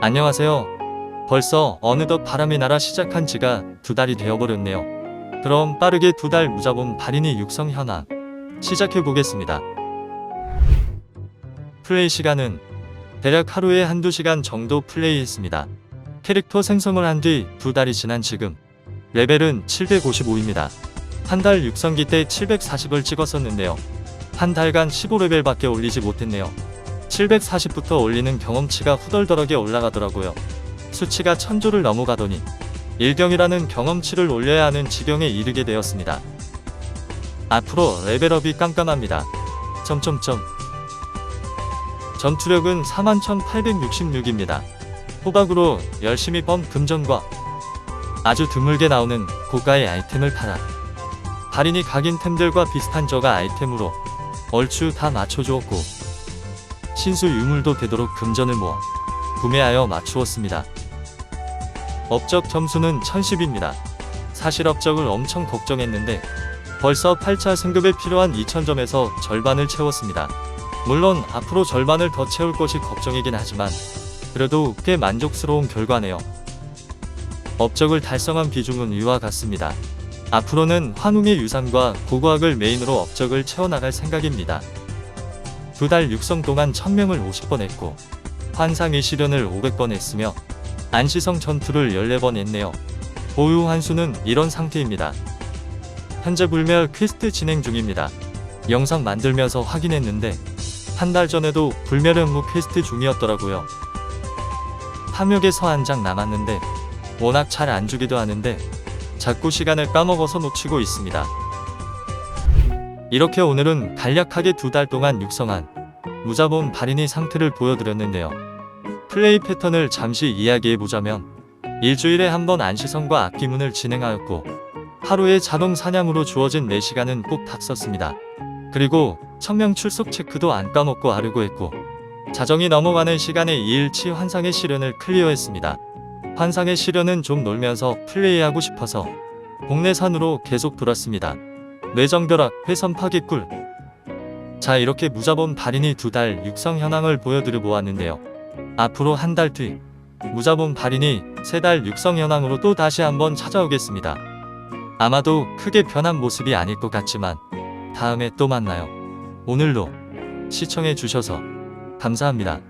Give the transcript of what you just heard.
안녕하세요. 벌써 어느덧 바람의 나라 시작한 지가 두 달이 되어버렸네요. 그럼 빠르게 두 달 무자본 발인이 육성 현황 시작해 보겠습니다. 플레이 시간은 대략 하루에 한두 시간 정도 플레이했습니다. 캐릭터 생성을 한 뒤 두 달이 지난 지금 레벨은 755입니다. 한 달 육성기 때 740을 찍었었는데요. 한 달간 15레벨밖에 올리지 못했네요. 740부터 올리는 경험치가 후덜덜하게 올라가더라고요. 수치가 천조를 넘어가더니 일경이라는 경험치를 올려야 하는 지경에 이르게 되었습니다. 앞으로 레벨업이 깜깜합니다. 점점점 전투력은 41,866입니다. 호박으로 열심히 번 금전과 아주 드물게 나오는 고가의 아이템을 팔아 발인이 각인 템들과 비슷한 저가 아이템으로 얼추 다 맞춰주었고 신수 유물도 되도록 금전을 모아 구매하여 맞추었습니다. 업적 점수는 1010입니다. 사실 업적을 엄청 걱정했는데 벌써 8차 승급에 필요한 2000점에서 절반을 채웠습니다. 물론 앞으로 절반을 더 채울 것이 걱정이긴 하지만 그래도 꽤 만족스러운 결과네요. 업적을 달성한 비중은 위와 같습니다. 앞으로는 환웅의 유산과 고고학을 메인으로 업적을 채워나갈 생각입니다. 두 달 육성 동안 1000명을 50번 했고 환상의 시련을 500번 했으며 안시성 전투를 14번 했네요. 보유 환수는 이런 상태입니다. 현재 불멸 퀘스트 진행 중입니다. 영상 만들면서 확인했는데 한 달 전에도 불멸任務 퀘스트 중이었더라고요. 탐욕에서 한 장 남았는데 워낙 잘 안 주기도 하는데 자꾸 시간을 까먹어서 놓치고 있습니다. 이렇게 오늘은 간략하게 두 달 동안 육성한 무자본 발인의 상태를 보여드렸는데요. 플레이 패턴을 잠시 이야기해보자면 일주일에 한 번 안시성과 악기문을 진행하였고 하루에 자동 사냥으로 주어진 4시간은 꼭 닥쳤습니다. 그리고 청명 출석 체크도 안 까먹고 하려고 했고 자정이 넘어가는 시간에 2일치 환상의 시련을 클리어했습니다. 환상의 시련은 좀 놀면서 플레이하고 싶어서 동네 산으로 계속 돌았습니다. 뇌정벼락, 회선 파괴꿀. 자 이렇게 무자본 발인이 두 달 육성 현황을 보여드려 보았는데요. 앞으로 한 달 뒤 무자본 발인이 세 달 육성 현황으로 또 다시 한번 찾아오겠습니다. 아마도 크게 변한 모습이 아닐 것 같지만 다음에 또 만나요. 오늘도 시청해 주셔서 감사합니다.